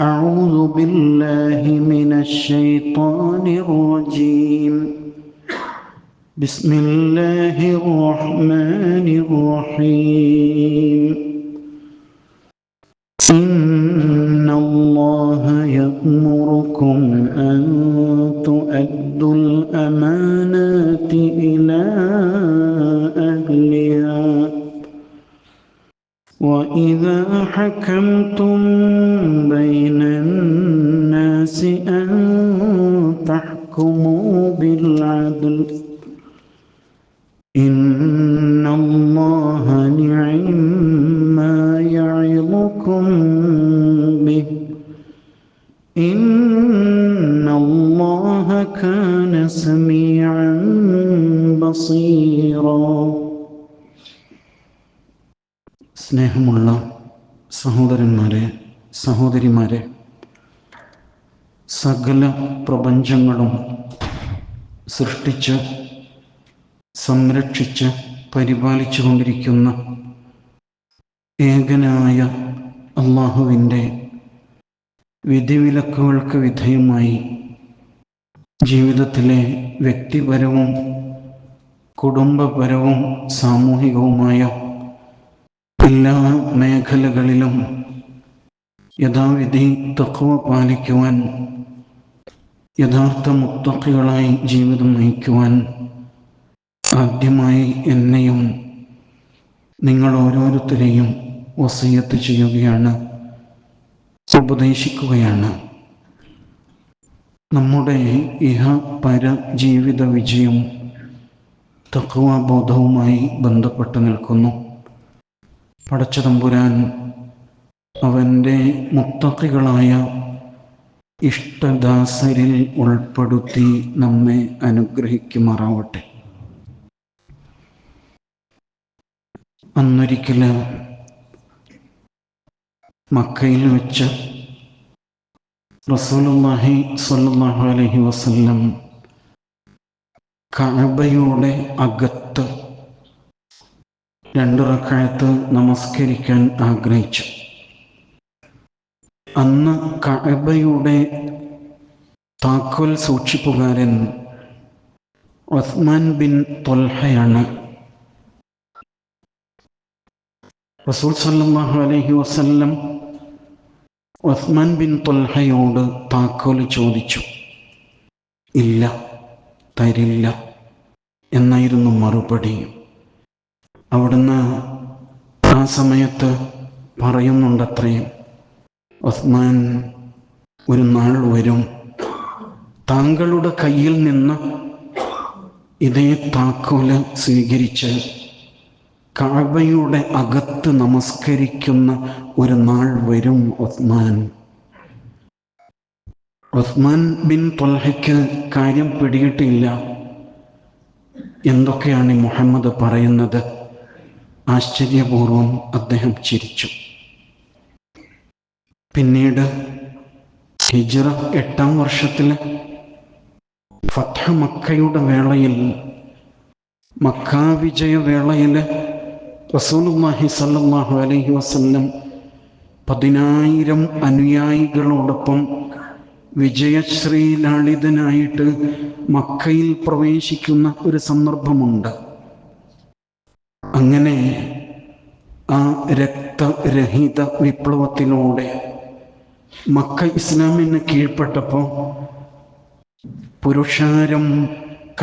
أعوذ بالله من الشيطان الرجيم. بسم الله الرحمن الرحيم. إن الله يأمركم أن تؤدوا الأمانات إلى أهلها. وإذا حكمتم الله كان سميعا بصيرا സ്നേഹമുള്ള സഹോദരന്മാരെ സഹോദരിമാരെ സകല പ്രപഞ്ചങ്ങളും സൃഷ്ടിച്ച് സംരക്ഷിച്ച് പരിപാലിച്ചു കൊണ്ടിരിക്കുന്ന ഏകനായ അള്ളാഹുവിൻ്റെ വിധിവിലക്കുകൾക്ക് വിധേയമായി ജീവിതത്തിലെ വ്യക്തിപരവും കുടുംബപരവും സാമൂഹികവുമായ എല്ലാ മേഖലകളിലും യഥാവിധി തക്കവ പാലിക്കുവാൻ യഥാർത്ഥ മുത്തക്കികളായി ജീവിതം നയിക്കുവാൻ ആദ്യമായി എന്നെയും നിങ്ങൾ ഓരോരുത്തരെയും വസീയത്ത് ചെയ്യുകയാണ് ഉപദേശിക്കുകയാണ്. നമ്മുടെ ഇഹ പര ജീവിത വിജയം തക്വാബോധവുമായി ബന്ധപ്പെട്ട് നിൽക്കുന്നു. പടച്ചതമ്പുരാൻ അവന്റെ മുത്തക്കികളായ ഇഷ്ടദാസരിൽ ഉൾപ്പെടുത്തി നമ്മെ അനുഗ്രഹിക്കുമാറാവട്ടെ. അന്നൊരിക്കൽ മക്കയിൽ വെച്ച് റസൂലുള്ളാഹി സ്വല്ലല്ലാഹു അലൈഹി വസല്ലം കഅബയുടെ അകത്ത് രണ്ട് റക്കായത്ത് നമസ്കരിക്കാൻ ആഗ്രഹിച്ചു. അന്ന് കഅബയുടെ താക്കോൽ സൂക്ഷിപ്പുകാരൻ ഉസ്മാൻ ബിൻ തൊൽഹയാണ്. റസൂൽ സല്ലല്ലാഹു അലൈഹി വസല്ലം ഉസ്മാൻ ബിൻ തൊൽഹയോട് താക്കോൽ ചോദിച്ചു. ഇല്ല തരില്ല എന്നായിരുന്നു മറുപടി. അവിടുന്ന് ആ സമയത്ത് പറയുന്നുണ്ടത്രേ ഉസ്മാൻ ഒരു നാൾ വരും. താങ്കളുടെ കയ്യിൽ നിന്ന് ഇതേ താക്കോൽ സ്വീകരിച്ച് കാബയുടെ അകത്ത് നമസ്കരിക്കുന്ന ഒരു നാൾ വരും ഉസ്മാൻ. ഉസ്മാൻ ബിൻ തൊൽഹയ്ക്ക് കാര്യം പിടിയിട്ടില്ല എന്തൊക്കെയാണ് മുഹമ്മദ് പറയുന്നത്? ആശ്ചര്യപൂർവം അദ്ദേഹം ചിരിച്ചു. പിന്നീട് ഹിജ്റ എട്ടാം വർഷത്തിൽ ഫത്ഹ മക്കയുടെ വേളയിൽ മക്കാ വിജയ വേളയിൽ റസൂലുള്ളാഹി സല്ലല്ലാഹു അലൈഹി വസല്ലം പതിനായിരം അനുയായികളോടൊപ്പം വിജയശ്രീലാളിതനായിട്ട് മക്കയിൽ പ്രവേശിക്കുന്ന ഒരു സന്ദർഭമുണ്ട്. അങ്ങനെ ആ രക്തരഹിത വിപ്ലവത്തിലൂടെ മക്ക ഇസ്ലാമിന് കീഴ്പ്പെട്ടപ്പോൾ പുരുഷാരം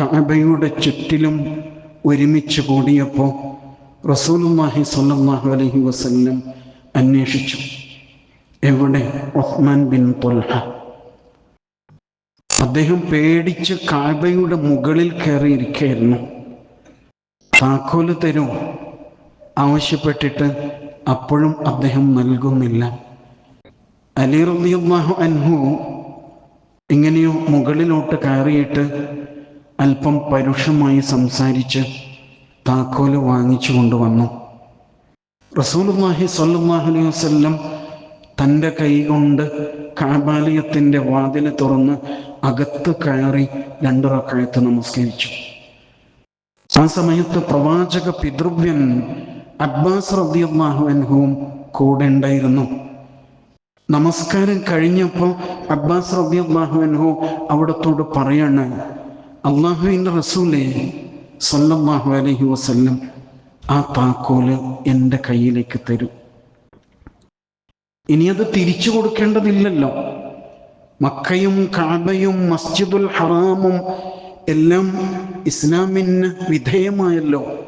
കഅബയുടെ ചുറ്റിലും ഒരുമിച്ച് കൂടിയപ്പോൾ റസൂലുള്ളാഹി സ്വല്ലല്ലാഹു അലൈഹി വസല്ലം അന്വേഷിച്ചു. എവിടെ? Usman bin Talha. അദ്ദേഹം പേടിച്ച് കാബയുടെ മുകളിൽ കയറിയിരിക്കുകയായിരുന്നു. താക്കോൽ തരും. ആവശ്യപ്പെട്ടിട്ട് അപ്പോഴും അദ്ദേഹം നൽകുന്നില്ല. അലി റളിയല്ലാഹു അൻഹു എങ്ങനെയോ മുകളിലോട്ട് കയറിയിട്ട് അല്പം പരുഷമായി സംസാരിച്ച് താക്കോൽ വാങ്ങിച്ചു കൊണ്ടുവന്നു. സ്വല്ലല്ലാഹു അലൈഹി വസല്ലം തന്റെ കൈകൊണ്ട് കാബാലയത്തിന്റെ വാതിൽ തുറന്ന് അകത്ത് കയറി രണ്ടു റക്കായത്ത് നമസ്കരിച്ചു. ആ സമയത്ത് പ്രവാചക പിതൃവ്യൻ അബ്ബാസ് റളിയല്ലാഹു അൻഹുവും കൂടെ ഉണ്ടായിരുന്നു. നമസ്കാരം കഴിഞ്ഞപ്പോൾ അബ്ബാസ് റബിയുമാഹുവൻഹു അവിടത്തോട് പറയാണ് അള്ളാഹുവിന്റെ റസൂലെ സല്ലല്ലാഹു അലൈഹി വസല്ലം ആ താക്കോൽ എന്റെ കയ്യിലേക്ക് തരും. ഇനി അത് തിരിച്ചു കൊടുക്കേണ്ടതില്ലല്ലോ. മക്കയും കാബയും മസ്ജിദുൽ ഹറാമും എല്ലാം ഇസ്ലാമിന് വിധേയമായല്ലോ.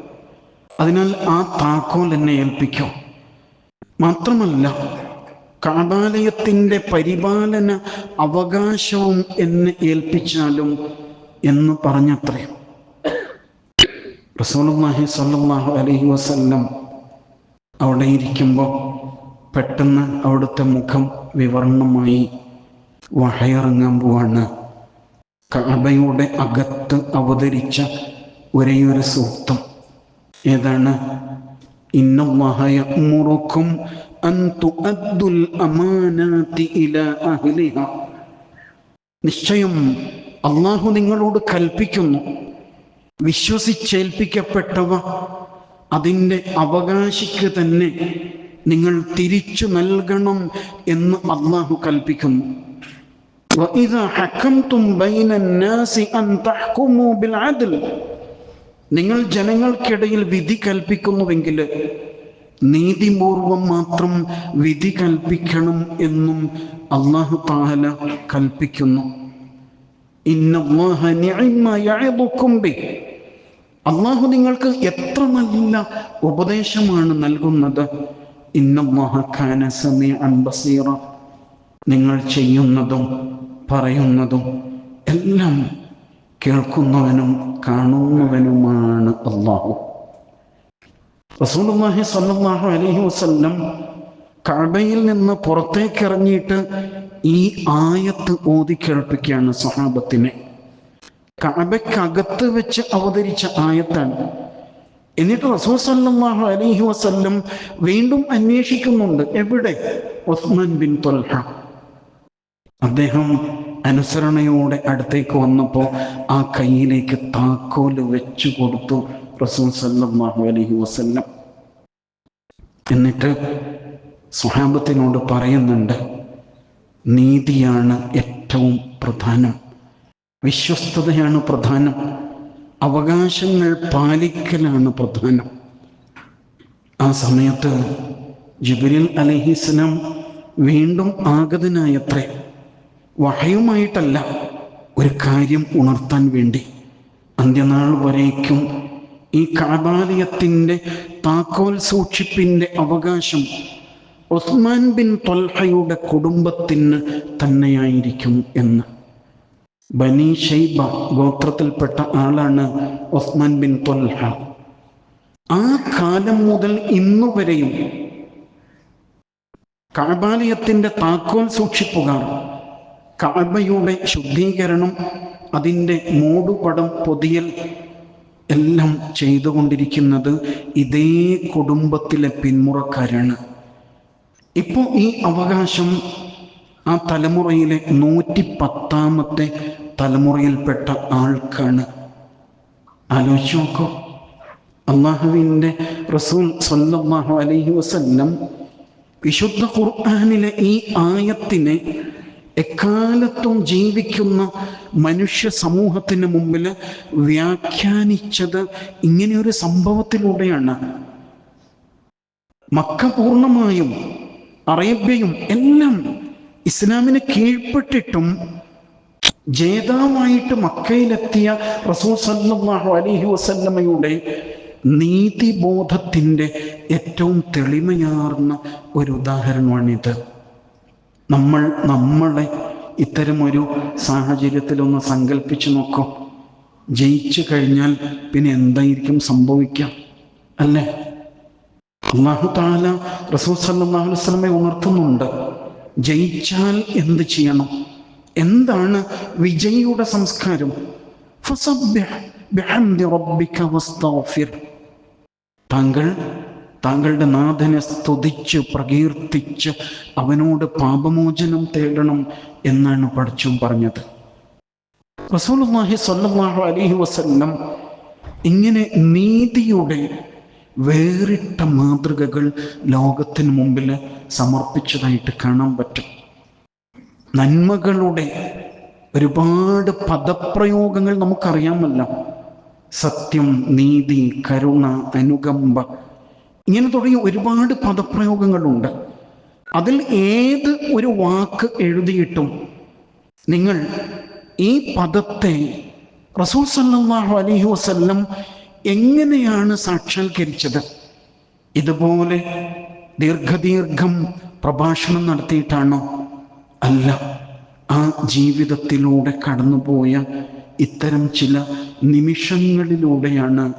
അതിനാൽ ആ താക്കോൽ എന്നെ ഏൽപ്പിക്കും. മാത്രമല്ല കാബാലയത്തിന്റെ പരിപാലന അവകാശവും എന്നെ ഏൽപ്പിച്ചാലും എന്ന് പറഞ്ഞത്രേ. റസൂലുള്ളാഹി സ്വല്ലല്ലാഹു അലൈഹി വസല്ലം അവിടെ ഇരിക്കുമ്പോൾ പെട്ടെന്ന് അവിടുത്തെ മുഖം വിവർണമായി വഹയിറങ്ങാൻ പോവാണ്. കഅബയുടെ അകത്ത് അവതരിച്ച ഒരേയൊരു സൂക്തം ഏതാണ്? അൻ തുഅദ്ദുൽ അമാനാതി ഇലാ അഹ്ലിഹ. നിശ്ചയം അള്ളാഹു നിങ്ങളോട് കൽപ്പിക്കുന്നു. വിശ്വസിച്ചേൽപ്പിക്കപ്പെട്ടവ അതിന്റെ അവകാശിക്ക് തന്നെ നിങ്ങൾ തിരിച്ചു നൽകണം എന്ന് അള്ളാഹു കൽപ്പിക്കുന്നു. നിങ്ങൾ ജനങ്ങൾക്കിടയിൽ വിധി കൽപ്പിക്കുന്നുവെങ്കിൽ നീതിപൂർവം മാത്രം വിധി കൽപ്പിക്കണം എന്നും അള്ളാഹു താല കൽപ്പിക്കുന്നു. ഇന്നല്ലാഹ അള്ളാഹു നിങ്ങൾക്ക് എത്ര നല്ല ഉപദേശമാണ് നൽകുന്നത്? ബസീറ. നിങ്ങൾ ചെയ്യുന്നതും പറയുന്നതും എല്ലാം കേൾക്കുന്നവനും കാണുന്നവനുമാണ് അള്ളാഹു. റസൂലുള്ളാഹി അലൈഹി വസല്ലം കഅബയിൽ നിന്ന് പുറത്തേക്ക് ഇറങ്ങിയിട്ട് ഈ ആയത്ത് ഓതി കേൾപ്പിക്കുകയാണ് സ്വഹാബത്തിനെ കഅബയ്ക്കകത്ത് വെച്ച് അവതരിച്ച ആയത്താണ്. എന്നിട്ട് റസൂൽ സല്ലാഹു അലൈഹി വസല്ലം വീണ്ടും അന്വേഷിക്കുന്നുണ്ട്. എവിടെ? Usman bin Talha. അദ്ദേഹം അനുസരണയോടെ അടുത്തേക്ക് വന്നപ്പോൾ ആ കയ്യിലേക്ക് താക്കോൽ വെച്ചു കൊടുത്തു റസൂൽ സല്ലാഹു അലൈഹി വസല്ലം. എന്നിട്ട് സുഹാബത്തിനോട് പറയുന്നുണ്ട് നീതിയാണ് ഏറ്റവും പ്രധാനം. വിശ്വസ്തതയാണ് പ്രധാനം. അവകാശങ്ങൾ പാലിക്കലാണ് പ്രധാനം. ആ സമയത്ത് ജിബിരിൽ അലഹിസ്ലാം വീണ്ടും ആഗതനായത്രേ. വഹയുമായിട്ടല്ല ഒരു കാര്യം ഉണർത്താൻ വേണ്ടി. അന്ത്യനാൾ വരേക്കും ഈ കാബാലയത്തിന്റെ താക്കോൽ സൂക്ഷിപ്പിന്റെ അവകാശം ഉസ്മാൻ ബിൻ തൊൽഹയുടെ കുടുംബത്തിന് തന്നെയായിരിക്കും എന്ന്. ബനി ഷൈബ ഗോത്രത്തിൽപ്പെട്ട ആളാണ് ഒസ്മാൻ ബിൻ തൊൽഹ. ആ കാലം മുതൽ ഇന്നുവരെയും കാബാലയത്തിന്റെ താക്കോൽ സൂക്ഷിപ്പുകാർ കാബയുടെ ശുദ്ധീകരണം അതിന്റെ മൂടുപടം പൊതിയൽ എല്ലാം ചെയ്തുകൊണ്ടിരിക്കുന്നത് ഇതേ കുടുംബത്തിലെ പിന്മുറക്കാരാണ്. ഇപ്പോൾ ഈ അവകാശം ആ തലമുറയിലെ നൂറ്റി പത്താമത്തെ തലമുറയിൽപ്പെട്ട ആൾക്കാണ്. ആലോചിച്ച് നോക്കൂ. അള്ളാഹുവിന്റെ റസൂൽ സല്ലല്ലാഹു അലൈഹി വസല്ലം വിശുദ്ധ ഖുർആാനിലെ ഈ ആയത്തിനെ എക്കാലത്തും ജീവിക്കുന്ന മനുഷ്യ സമൂഹത്തിന് മുമ്പിൽ വ്യാഖ്യാനിച്ചത് ഇങ്ങനെയൊരു സംഭവത്തിലൂടെയാണ്. മക്ക പൂർണമായും അറേബ്യയും എല്ലാം ഇസ്ലാമിന് കീഴ്പ്പെട്ടിട്ടും ജേതാവായിട്ട് മക്കയിലെത്തിയ റസൂൽ സല്ലല്ലാഹു അലൈഹി വസല്ലമയുടെ നീതിബോധത്തിന്റെ ഏറ്റവും തെളിമയാർന്ന ഒരു ഉദാഹരണമാണിത്. നമ്മൾ നമ്മളെ ഇത്തരമൊരു സാഹചര്യത്തിലൊന്ന് സങ്കല്പിച്ചു നോക്കും. ജയിച്ചു കഴിഞ്ഞാൽ പിന്നെ എന്തായിരിക്കും സംഭവിക്കാം അല്ലേ? അള്ളാഹു താല റസൂൽ സല്ലല്ലാഹു അലൈഹി വസല്ലമയെ ഉണർത്തുന്നുണ്ട്. ജയിച്ചാൽ എന്ത് ചെയ്യണം? എന്താണ് വിജയിയുടെ സംസ്കാരം? താങ്കൾ താങ്കളുടെ നാഥനെ സ്തുതിച്ച് പ്രകീർത്തിച്ച് അവനോട് പാപമോചനം തേടണം എന്നാണ് പഠിച്ചും പറഞ്ഞത്. റസൂലുള്ളാഹി സ്വല്ലല്ലാഹു അലൈഹി വസല്ലം ഇങ്ങനെ നീതിയുടെ വേറിട്ട മാതൃകകൾ ലോകത്തിന് മുമ്പിൽ സമർപ്പിച്ചതായിട്ട് കാണാൻ പറ്റും. നന്മകളുടെ ഒരുപാട് പദപ്രയോഗങ്ങൾ നമുക്കറിയാമല്ലോ. സത്യം നീതി കരുണ അനുകമ്പ ഇങ്ങനെ തുടങ്ങിയ ഒരുപാട് പദപ്രയോഗങ്ങളുണ്ട്. അതിൽ ഏത് ഒരു വാക്ക് എഴുതിയിട്ടും നിങ്ങൾ ഈ പദത്തെ റസൂൽ സല്ലാഹു അലഹി വസ്ല്ലം എങ്ങനെയാണ് സാക്ഷാത്കരിച്ചത്? ഇതുപോലെ ദീർഘദീർഘം പ്രഭാഷണം നടത്തിയിട്ടാണോ? അല്ല ആ ജീവിതത്തിലൂടെ കടന്നുപോയ ഇത്തരം ചില നിമിഷങ്ങളിലൂടെയാണ്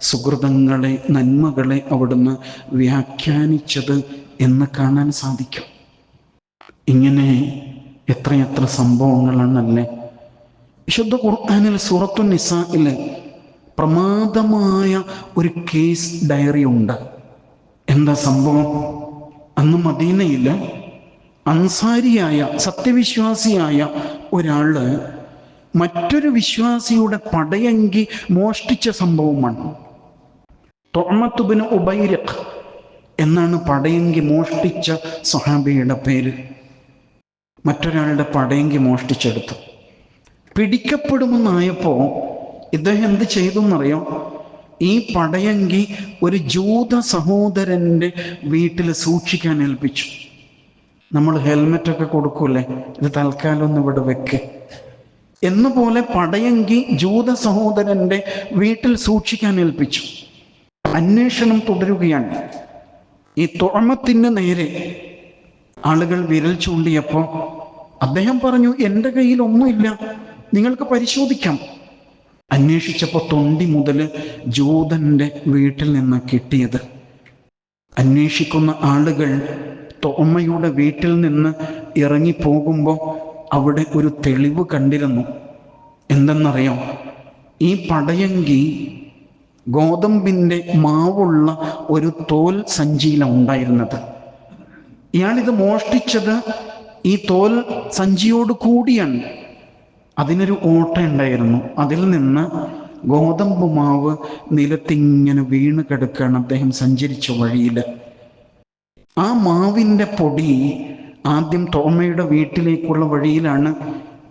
സുഹൃതങ്ങളെ നന്മകളെ അവിടുന്ന് വ്യാഖ്യാനിച്ചത് എന്ന് കാണാൻ സാധിക്കും. ഇങ്ങനെ എത്രയെത്ര സംഭവങ്ങളാണല്ലേ? വിശുദ്ധ ഖുർആാനിൽ സൂറത്തു നിസായിൽ പ്രമാദമായ ഒരു കേസ് ഡയറി ഉണ്ട് എന്താ സംഭവം? അന്ന് മദീനയിൽ അൻസാരിയായ സത്യവിശ്വാസിയായ ഒരാൾ മറ്റൊരു വിശ്വാസിയുടെ പടയങ്കി മോഷ്ടിച്ച സംഭവമാണ്. തൊമത്തുബിന് ഉബൈരഖ് എന്നാണ് പടയങ്കി മോഷ്ടിച്ച സഹാബിയുടെ പേര്. മറ്റൊരാളുടെ പടയങ്കി മോഷ്ടിച്ചെടുത്തു. പിടിക്കപ്പെടുമെന്നായപ്പോൾ ഇദ്ദേഹം എന്ത് ചെയ്തു എന്നറിയോ ഈ പടയങ്കി ഒരു ജൂത സഹോദരന്റെ വീട്ടിൽ സൂക്ഷിക്കാൻ ഏൽപ്പിച്ചു. നമ്മൾ ഹെൽമെറ്റൊക്കെ കൊടുക്കൂലേ ഇത് തൽക്കാലം ഒന്ന് ഇവിടെ വെക്ക്. എന്നുപോലെ പടയങ്കി ജൂത സഹോദരന്റെ വീട്ടിൽ സൂക്ഷിക്കാൻ ഏൽപ്പിച്ചു. അന്വേഷണം തുടരുകയാണ്. ഈ തുഴമത്തിന് നേരെ ആളുകൾ വിരൽ ചൂണ്ടിയപ്പോൾ അദ്ദേഹം പറഞ്ഞു എന്റെ കയ്യിൽ ഒന്നുമില്ല. നിങ്ങൾക്ക് പരിശോധിക്കാം. അന്വേഷിച്ചപ്പോൾ തൊണ്ടി മുതൽ ജൂതന്റെ വീട്ടിൽ നിന്ന് കിട്ടിയത്. അന്വേഷിക്കുന്ന ആളുകൾ തോമയുടെ വീട്ടിൽ നിന്ന് ഇറങ്ങിപ്പോകുമ്പോൾ അവിടെ ഒരു തെളിവ് കണ്ടിരുന്നു. എന്തെന്നറിയോ? ഈ പടയങ്കി ഗോതമ്പിന്റെ മാവുള്ള ഒരു തോൽ സഞ്ചിയിലാണ് ഉണ്ടായിരുന്നത്. ഇയാളിത് മോഷ്ടിച്ചത് ഈ തോൽ സഞ്ചിയോട് കൂടിയാണ്. അതിനൊരു ഓട്ട ഉണ്ടായിരുന്നു. അതിൽ നിന്ന് ഗോതമ്പ് മാവ് നിലത്തിങ്ങനെ വീണ് കിടക്കുകയാണ് അദ്ദേഹം സഞ്ചരിച്ച വഴിയിൽ ആ മാവിന്റെ പൊടി ആദ്യം തോമയുടെ വീട്ടിലേക്കുള്ള വഴിയിലാണ്.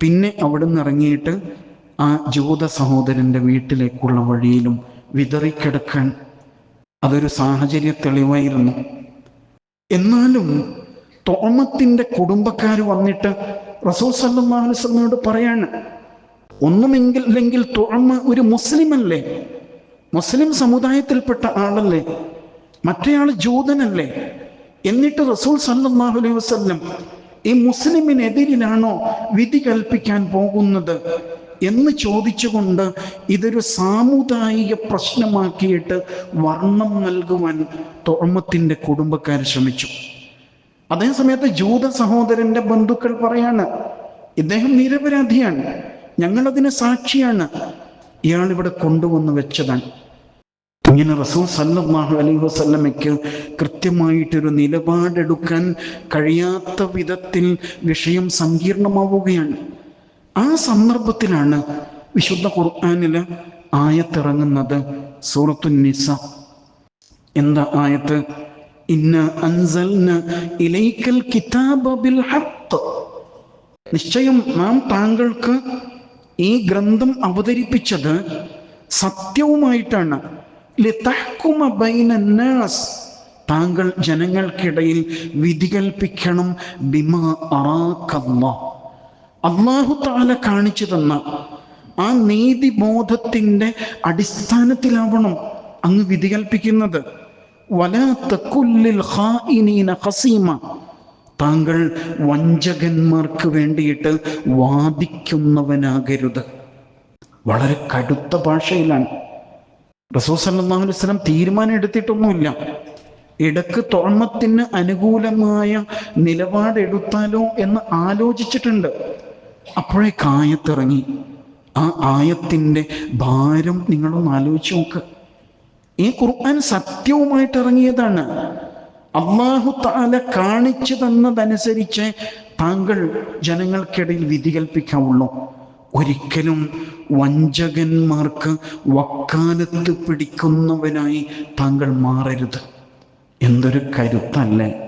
പിന്നെ അവിടെ നിന്ന് ഇറങ്ങിയിട്ട് ആ ജൂത സഹോദരന്റെ വീട്ടിലേക്കുള്ള വഴിയിലും വിതറിക്കിടക്കാൻ അതൊരു സാഹചര്യ തെളിവായിരുന്നു. എന്നാലും തോമത്തിന്റെ കുടുംബക്കാർ വന്നിട്ട് റസൂൽ വസല്ലമയോട് പറയാണ് ഒന്നുമെങ്കിൽ അല്ലെങ്കിൽ തോമ ഒരു മുസ്ലിമല്ലേ? മുസ്ലിം സമുദായത്തിൽപ്പെട്ട ആളല്ലേ? മറ്റേയാൾ ജൂതനല്ലേ? എന്നിട്ട് റസൂൽ സല്ലല്ലാഹു അലൈഹി വസല്ലം ഈ മുസ്ലിമിനെതിരിലാണോ വിധി കൽപ്പിക്കാൻ പോകുന്നത് എന്ന് ചോദിച്ചുകൊണ്ട് ഇതൊരു സാമുദായിക പ്രശ്നമാക്കിയിട്ട് വർണം നൽകുവാൻ തോമത്തിന്റെ കുടുംബക്കാർ ശ്രമിച്ചു. അതേസമയത്ത് ജൂത സഹോദരന്റെ ബന്ധുക്കൾ പറയാണ് ഇദ്ദേഹം നിരപരാധിയാണ് ഞങ്ങളതിന് സാക്ഷിയാണ്. ഇയാൾ ഇവിടെ കൊണ്ടുവന്ന് വെച്ചതാണ്. ഇങ്ങനെ റസൂൽ സല്ലാഹു അലൈഹി വസല്ലമയ്ക്ക് കൃത്യമായിട്ടൊരു നിലപാടെടുക്കാൻ കഴിയാത്ത വിധത്തിൽ വിഷയം സങ്കീർണമാവുകയാണ്. ആ സന്ദർഭത്തിലാണ് വിശുദ്ധ ഖുർആനിൽ ആയത്തിറങ്ങുന്നത് സൂറത്തു നിസ. എന്താ ആയത്ത്? ഇന്ന അൻസൽന ഇലൈക്കൽ ഹഖ്. നിശ്ചയം നാം താങ്കൾക്ക് ഈ ഗ്രന്ഥം അവതരിപ്പിച്ചത് സത്യവുമായിട്ടാണ്. താങ്കൾ ജനങ്ങൾക്കിടയിൽ വിധി കൽപ്പിക്കണം ബിമ അള്ളാഹു താല കാണിച്ചു തന്ന ആ നീതി നീതിബോധത്തിന്റെ അടിസ്ഥാനത്തിലാവണം അങ്ങ് വിധി കൽപ്പിക്കുന്നത് ഖസീമ. താങ്കൾ വഞ്ചകന്മാർക്ക് വേണ്ടിയിട്ട് വാദിക്കുന്നവനാകരുത്. വളരെ കടുത്ത ഭാഷയിലാണ്. റസൂൽ സല്ലല്ലാഹു അലൈഹി വസല്ലം തീരുമാനം എടുത്തിട്ടൊന്നുമില്ല. ഇടയ്ക്ക് തോമത്തിന് അനുകൂലമായ നിലപാടെടുത്താലോ എന്ന് ആലോചിച്ചിട്ടുണ്ട്. അപ്പോഴേ കായത്തിറങ്ങി ആ ആയത്തിന്റെ ഭാരം നിങ്ങളൊന്ന് ആലോചിച്ച് നോക്ക്. ഈ ഖുർആൻ സത്യവുമായിട്ട് ഇറങ്ങിയതാണ്. അള്ളാഹു താല കാണിച്ചു തന്നതനുസരിച്ച് താങ്കൾ ജനങ്ങൾക്കിടയിൽ വിധി കൽപ്പിക്കാവുള്ളൂ. ഒരിക്കലും വഞ്ചകന്മാർക്ക് വക്കാലത്ത് പിടിക്കുന്നവനായി താങ്കൾ മാറരുത്. എന്തൊരു കരുത്തല്ലേ?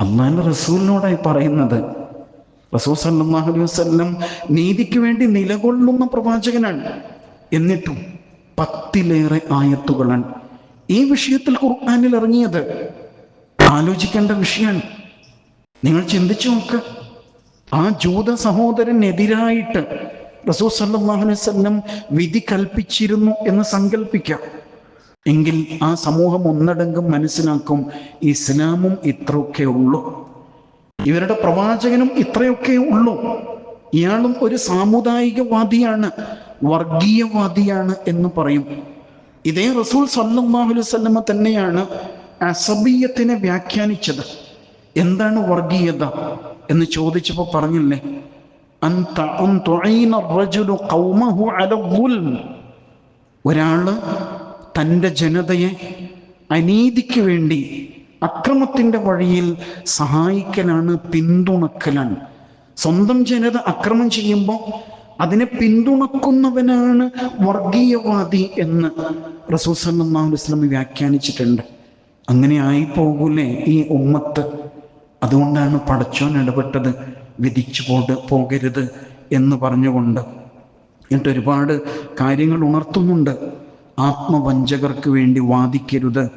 അന്നാണ് റസൂലിനോടായി പറയുന്നത് റസൂൽ സല്ലല്ലാഹു അലൈഹി നീതിക്ക് വേണ്ടി നിലകൊള്ളുന്ന പ്രവാചകനാണ്. എന്നിട്ടും പത്തിലേറെ ആയത്തുകളാണ് ഈ വിഷയത്തിൽ ഖുർആനിൽ ഇറങ്ങിയത്. ആലോചിക്കേണ്ട വിഷയമാണ്. നിങ്ങൾ ചിന്തിച്ചു നോക്ക്. ആ ജൂത സഹോദരനെതിരായിട്ട് റസൂൽ വസല്ലം വിധി കൽപ്പിച്ചിരുന്നു എന്ന് സങ്കല്പിക്കാം എങ്കിൽ ആ സമൂഹം ഒന്നടങ്കം മനസ്സിലാക്കും ഇസ്ലാമും ഇത്രയൊക്കെ ഉള്ളൂ. ഇവരുടെ പ്രവാചകനും ഇത്രയൊക്കെ ഉള്ളൂ. ഇയാളും ഒരു സാമുദായികവാദിയാണ് വർഗീയവാദിയാണ് എന്ന് പറയും. ഇതേ റസൂൽ വസല്ലമ തന്നെയാണ് അസബിയത്തിനെ വ്യാഖ്യാനിച്ചത്. എന്താണ് വർഗീയത? എന്ന് ചോദിച്ചപ്പോൾ പറഞ്ഞില്ലേ? ഒരാൾ തന്റെ ജനതയെ അനീതിക്ക് വേണ്ടി അക്രമത്തിന്റെ വഴിയിൽ സഹായിക്കലാണ് പിന്തുണക്കലാണ്. സ്വന്തം ജനത അക്രമം ചെയ്യുമ്പോൾ അതിനെ പിന്തുണക്കുന്നവനാണ് വർഗീയവാദി എന്ന് റസൂൽ സല്ലാ വസ്ലം വ്യാഖ്യാനിച്ചിട്ടുണ്ട്. അങ്ങനെ ആയി പോകൂലേ ഈ ഉമ്മത്ത്? അതുകൊണ്ടാണ് പടച്ചോൻ ഇടപെട്ടത്. വിധിച്ചു പോട് പോകരുത് എന്ന് പറഞ്ഞുകൊണ്ട് എന്നിട്ട് ഒരുപാട് കാര്യങ്ങൾ ഉണർത്തുന്നുണ്ട്. ആത്മവഞ്ചകർക്ക് വേണ്ടി വാദിക്കരുത്.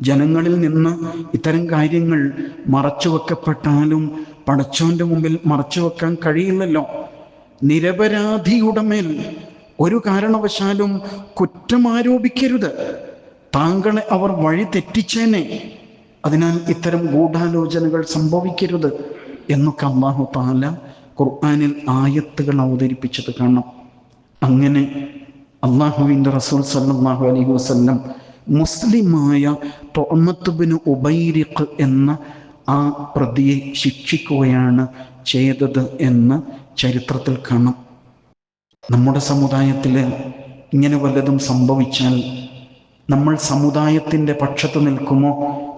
ജനങ്ങളിൽ നിന്ന് ഇത്തരം കാര്യങ്ങൾ മറച്ചു വെക്കപ്പെട്ടാലും പടച്ചോന്റെ മുമ്പിൽ മറച്ചു വെക്കാൻ കഴിയില്ലല്ലോ. നിരപരാധിയുടെ മേൽ ഒരു കാരണവശാലും കുറ്റം ആരോപിക്കരുത് താങ്കളെ അവർ വഴി തെറ്റിച്ചേനെ. അതിനാൽ ഇത്തരം ഗൂഢാലോചനകൾ സംഭവിക്കരുത് എന്നൊക്കെ അള്ളാഹു താല ഖുർആാനിൽ ആയത്തുകൾ അവതരിപ്പിച്ചത് കാണാം അങ്ങനെ അള്ളാഹുവിന്റെ റസൂൽ സല്ലാഹു അലൈഹി വസല്ലം മുസ്ലിമായ തൊമത്തുബിന് ഉബൈരിഖ് എന്ന ആ പ്രതിയെ ശിക്ഷിക്കുകയാണ് ചെയ്തത് എന്ന് ചരിത്രത്തിൽ കാണാം. നമ്മുടെ സമുദായത്തിൽ ഇങ്ങനെ വല്ലതും സംഭവിച്ചാൽ നമ്മൾ സമുദായത്തിന്റെ പക്ഷത്ത് നിൽക്കുമോ?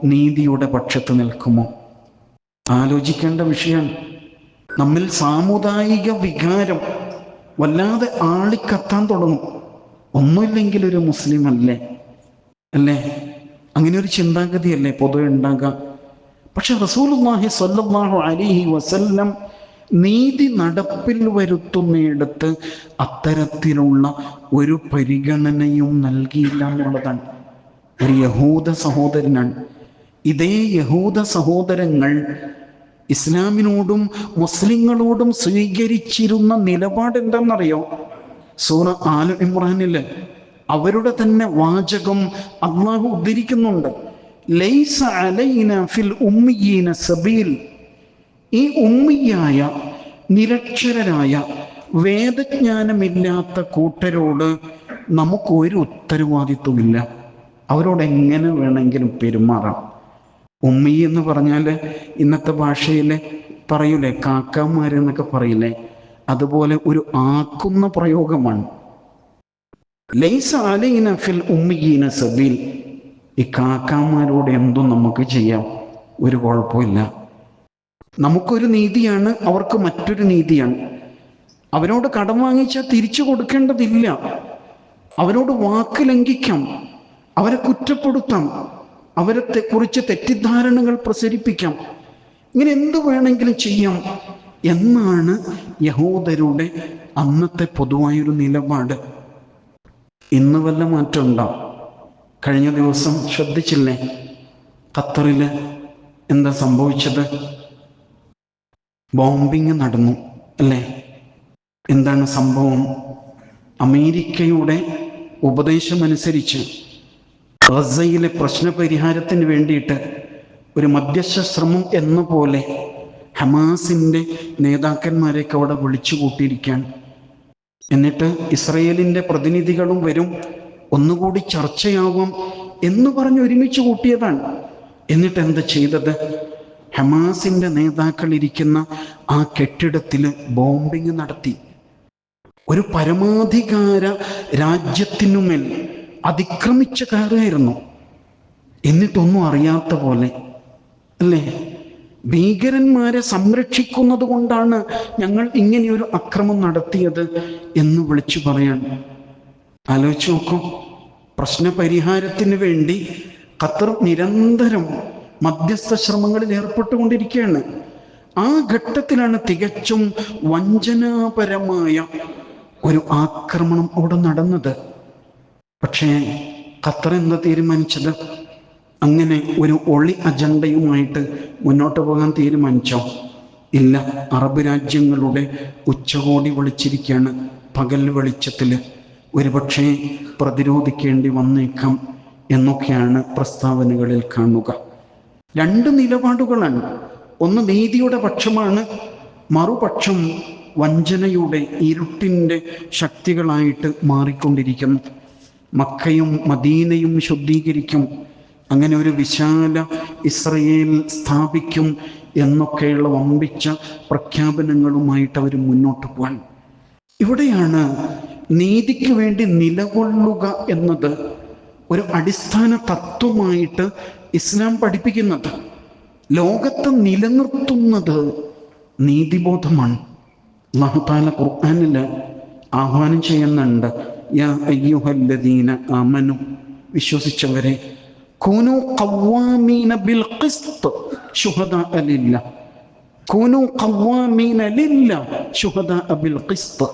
നീതിയുടെ പക്ഷത്ത് നിൽക്കുമോ? ആലോചിക്കേണ്ട വിഷയമാണ് നമ്മിൽ സാമുദായിക വികാരം വല്ലാതെ ആളിക്കത്താൻ തുടങ്ങും. ഒന്നുമില്ലെങ്കിൽ ഒരു മുസ്ലിം അല്ലേ? അല്ലേ? അങ്ങനെ ഒരു ചിന്താഗതിയല്ലേ പൊതുവെ ഉണ്ടാകുക പക്ഷെ റസൂലുള്ളാഹി സ്വല്ലല്ലാഹു അലൈഹി വസല്ലം നീതി നടപ്പിൽ വരുത്തുന്നിടത്ത് അത്തരത്തിലുള്ള ഒരു പരിഗണനയും നൽകിയില്ല എന്നുള്ളതാണ്. ഒരു യഹൂദ സഹോദരനാണ്. ഇതേ യഹൂദ സഹോദരങ്ങൾ ഇസ്ലാമിനോടും മുസ്ലിങ്ങളോടും സ്വീകരിച്ചിരുന്ന നിലപാട് എന്താണെന്നറിയോ? സൂറ ആലു ഇമ്രാനിൽ അവരുടെ തന്നെ വാചകം അള്ളാഹു ഉദ്ധരിക്കുന്നുണ്ട്. ലൈസ അലൈന ഫിൽ ഉമ്മിയീന സബീൽ. ഈ ഉമ്മിയായ നിരക്ഷരരായ വേദജ്ഞാനമില്ലാത്ത കൂട്ടരോട് നമുക്ക് ഒരു ഉത്തരവാദിത്വമില്ല. അവരോട് എങ്ങനെ വേണമെങ്കിലും പെരുമാറാം. ഉമ്മി എന്ന് പറഞ്ഞാൽ ഇന്നത്തെ ഭാഷയിൽ പറയൂലേ കാക്കാമാരെന്നൊക്കെ പറയില്ലേ? അതുപോലെ ഒരു ആക്കുന്ന പ്രയോഗമാണ്. ലൈസ അലൈന ഫിൽ ഉമ്മിയീന സബീൽ. ഈ കാക്കാമാരോട് എന്തും നമുക്ക് ചെയ്യാം. ഒരു കുഴപ്പമില്ല. നമുക്കൊരു നീതിയാണ് അവർക്ക് മറ്റൊരു നീതിയാണ്. അവരോട് കടം വാങ്ങിച്ചാൽ തിരിച്ചു കൊടുക്കേണ്ടതില്ല. അവരോട് വാക്ക് ലംഘിക്കാം അവരെ കുറ്റപ്പെടുത്താം അവരെ കുറിച്ച് തെറ്റിദ്ധാരണകൾ പ്രസരിപ്പിക്കാം ഇങ്ങനെ എന്ത് വേണമെങ്കിലും ചെയ്യാം. എന്നാണ് യഹൂദരുടെ അന്നത്തെ പൊതുവായൊരു നിലപാട്. ഇന്ന് വല്ല മാറ്റം ഉണ്ടാവും കഴിഞ്ഞ ദിവസം ശ്രദ്ധിച്ചില്ലേ? ഖത്തറിൽ എന്താ സംഭവിച്ചത്? ബോംബിങ് നടന്നു അല്ലേ? എന്താണ് സംഭവം? അമേരിക്കയുടെ ഉപദേശമനുസരിച്ച് ഗസയിലെ പ്രശ്നപരിഹാരത്തിന് വേണ്ടിയിട്ട് ഒരു മധ്യസ്ഥ ശ്രമം എന്ന പോലെ ഹമാസിന്റെ നേതാക്കന്മാരെയൊക്കെ അവിടെ വിളിച്ചു കൂട്ടിയിരിക്കാൻ എന്നിട്ട് ഇസ്രയേലിന്റെ പ്രതിനിധികളും വരും ഒന്നുകൂടി ചർച്ചയാവും എന്ന് പറഞ്ഞ് ഒരുമിച്ച് കൂട്ടിയതാണ്. എന്നിട്ട് എന്താ ചെയ്തത്? ഹമാസിന്റെ നേതാക്കൾ ഇരിക്കുന്ന ആ കെട്ടിടത്തിൽ ബോംബിങ് നടത്തി. ഒരു പരമാധികാര രാജ്യത്തിനുമേൽ അതിക്രമിച്ച കയറായിരുന്നു എന്നിട്ടൊന്നും അറിയാത്ത പോലെ അല്ലേ? ഭീകരന്മാരെ സംരക്ഷിക്കുന്നത് കൊണ്ടാണ് ഞങ്ങൾ ഇങ്ങനെയൊരു അക്രമം നടത്തിയത് എന്ന് വിളിച്ചു പറയാൻ. ആലോചിച്ച് നോക്കൂ. പ്രശ്നപരിഹാരത്തിന് വേണ്ടി ഖത്തർ നിരന്തരം മധ്യസ്ഥ ശ്രമങ്ങളിൽ ഏർപ്പെട്ടുകൊണ്ടിരിക്കുകയാണ്. ആ ഘട്ടത്തിലാണ് തികച്ചും വഞ്ചനാപരമായ ഒരു ആക്രമണം അവിടെ നടന്നത്. പക്ഷേ ഖത്തർ എന്താ തീരുമാനിച്ചത്? അങ്ങനെ ഒരു ഒളി അജണ്ടയുമായിട്ട് മുന്നോട്ട് പോകാൻ തീരുമാനിച്ചോ? ഇല്ല അറബ് രാജ്യങ്ങളുടെ ഉച്ചകോടി വിളിച്ചിരിക്കുകയാണ്. പകൽ വെളിച്ചത്തിൽ ഒരുപക്ഷെ പ്രതിരോധിക്കേണ്ടി വന്നേക്കാം എന്നൊക്കെയാണ് പ്രസ്താവനകളിൽ കാണുക. രണ്ട് നിലപാടുകളാണ്. ഒന്ന് നീതിയുടെ പക്ഷമാണ് മറുപക്ഷം വഞ്ചനയുടെ ഇരുട്ടിന്റെ ശക്തികളായിട്ട് മാറിക്കൊണ്ടിരിക്കുന്നു. മക്കയും മദീനയും ശുദ്ധീകരിക്കും. അങ്ങനെ ഒരു വിശാല ഇസ്രയേൽ സ്ഥാപിക്കും എന്നൊക്കെയുള്ള വമ്പിച്ച പ്രഖ്യാപനങ്ങളുമായിട്ട് അവർ മുന്നോട്ട് പോകാൻ ഇവിടെയാണ് നീതിക്ക് വേണ്ടി നിലകൊള്ളുക എന്നത് ഒരു അടിസ്ഥാന തത്വമായിട്ട് ഇസ്ലാം പഠിപ്പിക്കുന്നത് ലോകത്ത് നിലനിർത്തുന്നത് നീതിബോധമാണ്. അള്ളാഹുത്താല ഖുർആാനിൽ ആഹ്വാനം ചെയ്യുന്നുണ്ട് യാ അയ്യുഹല്ലദീന ആമനു വിശ്വസിച്ചവരെ കൂനു കവ്വാമീന ബിൽ ഖിസ്ത് ശുഹദ അലില്ല കൂനു കവ്വാമീന ലില്ല ശുഹദ അബിൽ ഖിസ്ത്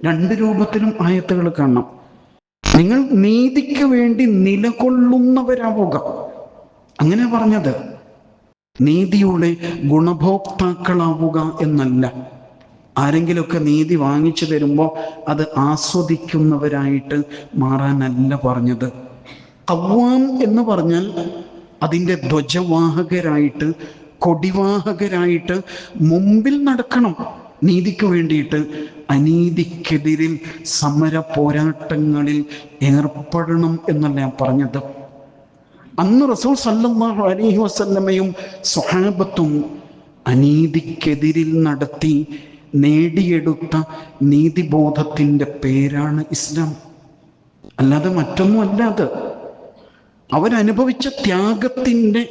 രണ്ട് രൂപത്തിലും ആയത്തുകൾ കാണാം. നിങ്ങൾ നീതിക്ക് വേണ്ടി നിലകൊള്ളുന്നവരാവുക. അങ്ങനെ പറഞ്ഞത്. നീതിയുടെ ഗുണഭോക്താക്കളാവുക എന്നല്ല. ആരെങ്കിലുമൊക്കെ നീതി വാങ്ങിച്ചു തരുമ്പോൾ അത് ആസ്വദിക്കുന്നവരായിട്ട് മാറാനല്ല പറഞ്ഞത്. കവ്വാം എന്ന് പറഞ്ഞാൽ അതിന്റെ ധ്വജവാഹകരായിട്ട് കൊടിവാഹകരായിട്ട് മുമ്പിൽ നടക്കണം. നീതിക്ക് വേണ്ടിയിട്ട് അനീതിക്കെതിരിൽ സമര പോരാട്ടങ്ങളിൽ ഏർപ്പെടണം എന്നല്ല ഞാൻ പറഞ്ഞത്. അന്ന് റസൂൽ സല്ലാഹു അലഹി വസല്ലമയും സ്വഹാബത്തും അനീതിക്കെതിരിൽ നടത്തി നേടിയെടുത്ത നീതിബോധത്തിന്റെ പേരാണ് ഇസ്ലാം. അല്ലാതെ മറ്റൊന്നുമല്ല അത്. അവരനുഭവിച്ച ത്യാഗത്തിന്റെ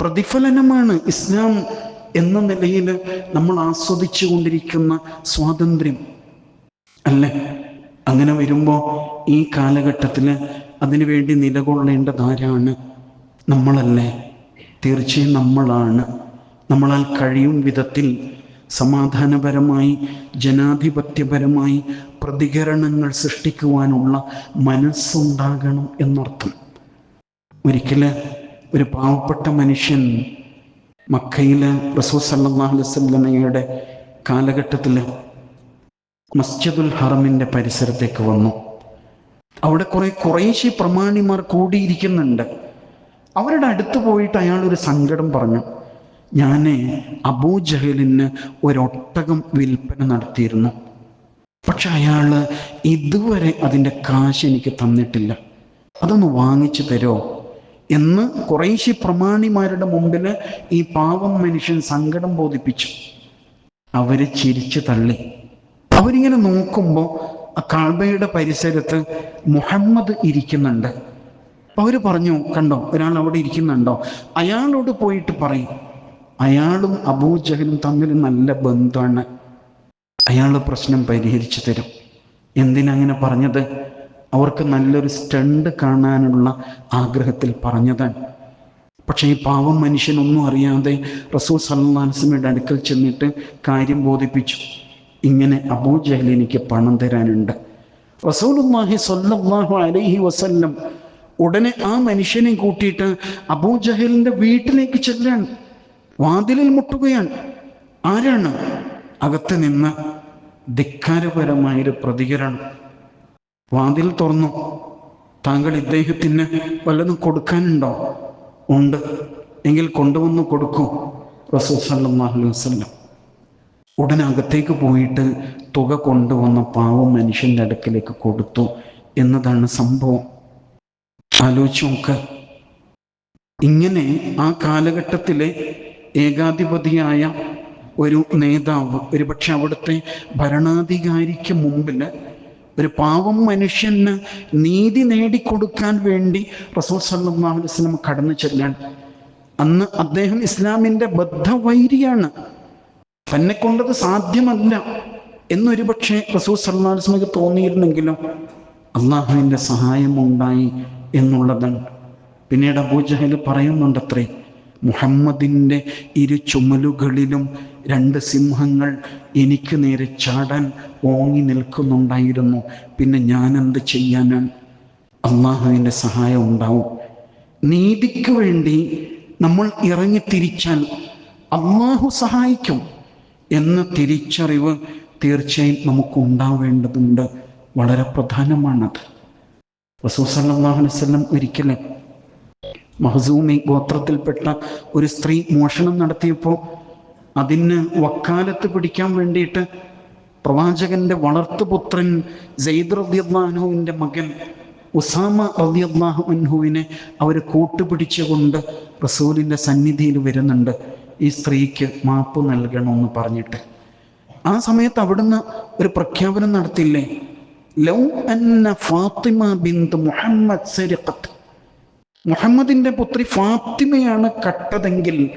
പ്രതിഫലനമാണ് ഇസ്ലാം എന്ന നിലയിൽ നമ്മൾ ആസ്വദിച്ചു കൊണ്ടിരിക്കുന്ന സ്വാതന്ത്ര്യം. അല്ലേ? അങ്ങനെ വരുമ്പോൾ ഈ കാലഘട്ടത്തിൽ അതിനുവേണ്ടി നിലകൊള്ളേണ്ടതാരാണ്? നമ്മളല്ലേ? തീർച്ചയായും നമ്മളാണ്. നമ്മളാൽ കഴിയും വിധത്തിൽ സമാധാനപരമായി ജനാധിപത്യപരമായി പ്രതികരണങ്ങൾ സൃഷ്ടിക്കുവാനുള്ള മനസ്സുണ്ടാകണം എന്നർത്ഥം. ഒരിക്കൽ ഒരു പാവപ്പെട്ട മനുഷ്യൻ മക്കയിൽ റസൂ അലൈഹി വസല്ലമയുടെ കാലഘട്ടത്തിൽ മസ്ജിദുൽ ഹറമിന്റെ പരിസരത്തേക്ക് വന്നു. അവിടെ കുറെ കുറേശ്ശി പ്രമാണിമാർ കൂടിയിരിക്കുന്നുണ്ട്. അവരുടെ അടുത്ത് പോയിട്ട് അയാൾ ഒരു സങ്കടം പറഞ്ഞു. ഞാൻ അബൂജഹലിന് ഒരൊട്ടകം വിൽപ്പന നടത്തിയിരുന്നു. പക്ഷെ അയാൾ ഇതുവരെ അതിന്റെ കാശ് എനിക്ക് തന്നിട്ടില്ല. അതൊന്ന് വാങ്ങിച്ചു തരോ? എന്ന് കുറേശ്ശി പ്രമാണിമാരുടെ മുമ്പിൽ ഈ പാവം മനുഷ്യൻ സങ്കടം ബോധിപ്പിച്ചു. അവരെ ചിരിച്ചു തള്ളി. അവരിങ്ങനെ നോക്കുമ്പോൾ ആ കാൾബയുടെ പരിസരത്ത് മുഹമ്മദ് ഇരിക്കുന്നുണ്ട്. അവർ പറഞ്ഞു കണ്ടോ ഒരാൾ അവിടെ ഇരിക്കുന്നുണ്ടോ? അയാളോട് പോയിട്ട് പറയും അയാളും അബൂജഹലും തമ്മിൽ നല്ല ബന്ധമാണ്. അയാൾ പ്രശ്നം പരിഹരിച്ചു തരും. എന്തിനങ്ങനെ പറഞ്ഞത്? അവർക്ക് നല്ലൊരു സ്റ്റണ്ട് കാണാനുള്ള ആഗ്രഹത്തിൽ പറഞ്ഞതാണ്. പക്ഷേ ഈ പാവം മനുഷ്യനൊന്നും അറിയാതെ റസൂൽ സല്ലാസ്മയുടെ അടുക്കൽ ചെന്നിട്ട് കാര്യം ബോധിപ്പിച്ചു. ഇങ്ങനെ അബൂജഹൽ എനിക്ക് പണം തരാനുണ്ട്. റസൂലുല്ലാഹി സ്വല്ലല്ലാഹു അലൈഹി വസല്ലം ഉടനെ ആ മനുഷ്യനെ കൂട്ടിയിട്ട് അബൂജഹലിന്റെ വീട്ടിലേക്ക് ചെല്ലാണ്. വാതിലിൽ മുട്ടുകയാണ്. ആരാണ്? അകത്ത് നിന്ന് ധിക്കാരപരമായൊരു പ്രതികരണം. വാതിൽ തുറന്നു. താങ്കൾ ഇദ്ദേഹത്തിന് വല്ലതും കൊടുക്കാനുണ്ടോ? ഉണ്ട്. എങ്കിൽ കൊണ്ടുവന്ന് കൊടുക്കൂ. റസൂൽ അല്ലാഹു അലൈഹി വസല്ലം. ഉടനെ അകത്തേക്ക് പോയിട്ട് തുക കൊണ്ടുവന്ന പാവം മനുഷ്യന്റെ അടുക്കിലേക്ക് കൊടുത്തു എന്നതാണ് സംഭവം. ആലോചിച്ച് നോക്ക്. ഇങ്ങനെ ആ കാലഘട്ടത്തിലെ ഏകാധിപതിയായ ഒരു നേതാവ് ഒരുപക്ഷെ അവിടുത്തെ ഭരണാധികാരിക്ക് മുമ്പിൽ ഒരു പാവം മനുഷ്യന് നീതി നേടിക്കൊടുക്കാൻ വേണ്ടി റസൂൽ സല്ലല്ലാഹു അലൈഹി കടന്നു ചെല്ലാൻ. അന്ന് അദ്ദേഹം ഇസ്ലാമിന്റെ ബദ്ധവൈരിയാണ്. തന്നെ കൊണ്ടത് സാധ്യമല്ല എന്നൊരു പക്ഷേ റസൂൽ വസല്ലമക്ക് തോന്നിയിരുന്നെങ്കിലും അള്ളാഹുവിന്റെ സഹായം ഉണ്ടായി എന്നുള്ളതാണ്. പിന്നീട് അബൂജഹൽ പറയുന്നുണ്ടത്രേ മുഹമ്മദിന്റെ ഇരു ചുമലുകളിലും രണ്ട് സിംഹങ്ങൾ എനിക്ക് നേരെ ചാടാൻ ഓങ്ങി നിൽക്കുന്നുണ്ടായിരുന്നു. പിന്നെ ഞാനെന്ത് ചെയ്യാനാണ് അള്ളാഹുവിന്റെ സഹായം ഉണ്ടാവും. നീതിക്ക് വേണ്ടി നമ്മൾ ഇറങ്ങി തിരിച്ചാൽ അള്ളാഹു സഹായിക്കും. എന്ന തിരിച്ചറിവ് തീർച്ചയായും നമുക്ക് ഉണ്ടാവേണ്ടതുണ്ട് വളരെ പ്രധാനമാണത്. വസൂസല്ലാഹുലം ഒരിക്കലും മഹസൂമി ഗോത്രത്തിൽപ്പെട്ട ഒരു സ്ത്രീ മോഷണം നടത്തിയപ്പോൾ അതിന് വക്കാലത്ത് പിടിക്കാൻ വേണ്ടിയിട്ട് പ്രവാചകന്റെ വളർത്തുപുത്രൻ സെയ്ദ് റദിയല്ലാഹുവിന്റെ മകൻ ഉസാമ റദിയല്ലാഹു അൻഹുവിനെ അവർ കൂട്ടുപിടിച്ചുകൊണ്ട് റസൂലിന്റെ സന്നിധിയിൽ വരുന്നുണ്ട്. ഈ സ്ത്രീക്ക് മാപ്പ് നൽകണമെന്ന് പറഞ്ഞിട്ട്. ആ സമയത്ത് അവിടുന്ന് ഒരു പ്രഖ്യാപനം നടത്തില്ലേ ലൗ അന്ന ഫാത്തിമ ബിന്ദു മുഹമ്മദ് സരിഖത്ത്. മുഹമ്മദിന്റെ പുത്രി ഫാത്തിമയാണ് കട്ടതെങ്കിൽ.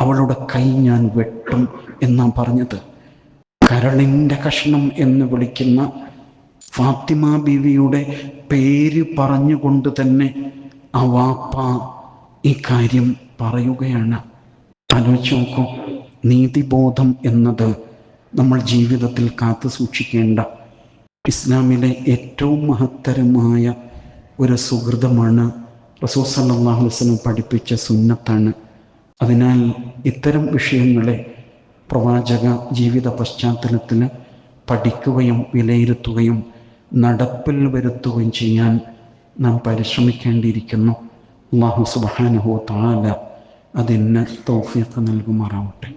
അവളുടെ കൈ ഞാൻ വെട്ടും എന്നാ പറഞ്ഞത്. കരളിന്റെ കഷ്ണം എന്ന് വിളിക്കുന്ന ഫാത്തിമ ബീവിയുടെ പേര് പറഞ്ഞുകൊണ്ട് തന്നെ ആ വാപ്പ ഈ കാര്യം പറയുകയാണ്. ആലോചിച്ച് നോക്കൂ. നീതിബോധം എന്നത് നമ്മൾ ജീവിതത്തിൽ കാത്തു സൂക്ഷിക്കേണ്ട ഇസ്ലാമിലെ ഏറ്റവും മഹത്തരമായ ഒരു സുഹൃതമാണ് റസൂൽ സല്ലാഹു വസല്ലം പഠിപ്പിച്ച സുന്നത്താണ്. അതിനാൽ ഇത്തരം വിഷയങ്ങളെ പ്രവാചക ജീവിത പശ്ചാത്തലത്തിൽ പഠിക്കുകയും വിലയിരുത്തുകയും നടപ്പിൽ വരുത്തുകയും ചെയ്യാൻ നാം പരിശ്രമിക്കേണ്ടിയിരിക്കുന്നു. അള്ളാഹു സുബ്ഹാനഹു വ തആല അതിന് തൗഫീഖ് നൽകുമാറാവട്ടെ.